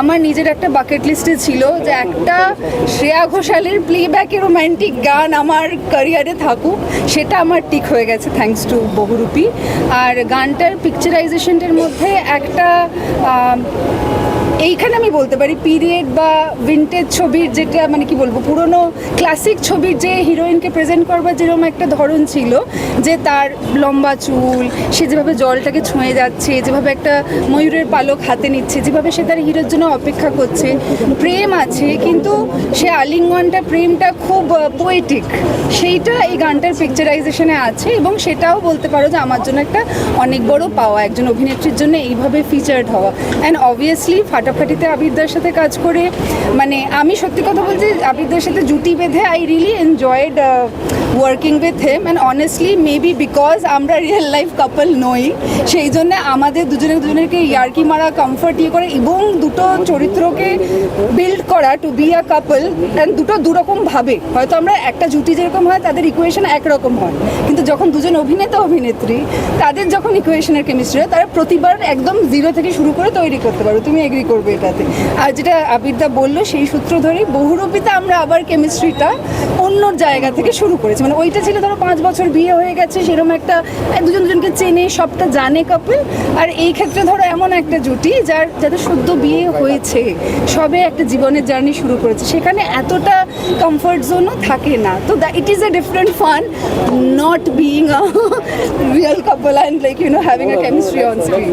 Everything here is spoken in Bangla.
আমার নিজের একটা বাকেট লিস্টে ছিল যে একটা শ্রেয়া ঘোষালের প্লেব্যাকে রোম্যান্টিক গান আমার ক্যারিয়ারে থাকুক, সেটা আমার টিক হয়ে গেছে থ্যাঙ্কস টু বহুরূপী। আর গানটার পিকচারাইজেশনটার মধ্যে একটা এইখানে আমি বলতে পারি পিরিয়ড বা ভিন্টেজ ছবির যেটা মানে কি বলব, পুরনো ক্লাসিক ছবির যে হিরোইনকে প্রেজেন্ট করবার যেরকম একটা ধরন ছিল, যে তার লম্বা চুল, সে যেভাবে জলটাকে ছুঁয়ে যাচ্ছে, যেভাবে একটা ময়ূরের পালক হাতে নিচ্ছে, যেভাবে সে তার হিরোর জন্য অপেক্ষা করছে। প্রেম আছে, কিন্তু সে আলিঙ্গনটা, প্রেমটা খুব পোয়েটিক সেইটা এই গানটার পিকচারাইজেশনে আছে এবং সেটাও বলতে পারো যে আমার জন্য একটা অনেক বড় পাওয়া, একজন অভিনেত্রীর জন্য এইভাবে ফিচার্ড হওয়া। অ্যান্ড অবভিয়াসলি ফাটাফাটিতে আবিরদার সাথে কাজ করে মানে আমি সত্যি কথা বলছি, আবিরদার সাথে জুটি বেঁধে I really enjoyed working with him and honestly maybe because আমরা রিয়েল লাইফ কাপল নই, সেই জন্য আমাদের দুজনে দুজনেরকে ইয়ার্কি মারা কমফর্ট ইয়ে করে এবং দুটো চরিত্রকে বিল্ড করা to be a couple and দুটো দুরকম ভাবে। হয়তো আমরা একটা জুটি যেরকম হয়, তাদের ইকুয়েশন একরকম হয়। কিন্তু যখন দুজন অভিনেতা, অভিনেত্রী, তাদের যখন ইকুয়েশনের কেমিস্ট্রি হয়, তারা প্রতিবার একদম জিরো থেকে শুরু করে তৈরি করতে পারো তুমি এগ্রি করবে এটাতে। আর যেটা আবিরদা বলল, সেই সূত্র ধরেই বহুরূপীতে আমরা আবার কেমিস্ট্রিটা অন্য জায়গা থেকে শুরু করেছি। মানে ওইটা ছিল ধরো পাঁচ বছর বিয়ে হয়ে গেছে সেরকম একটা দুজন দুজনকে চেনে সবটা জানে কাপল আর এই ক্ষেত্রে ধরো এমন একটা জুটি যার যাদের সদ্য বিয়ে হয়েছে সবে একটা জীবনের জার্নি শুরু করেছে সেখানে এতটা কমফর্ট জোনও থাকে না। তো it is a different fun not being a real couple and like you know having a chemistry on screen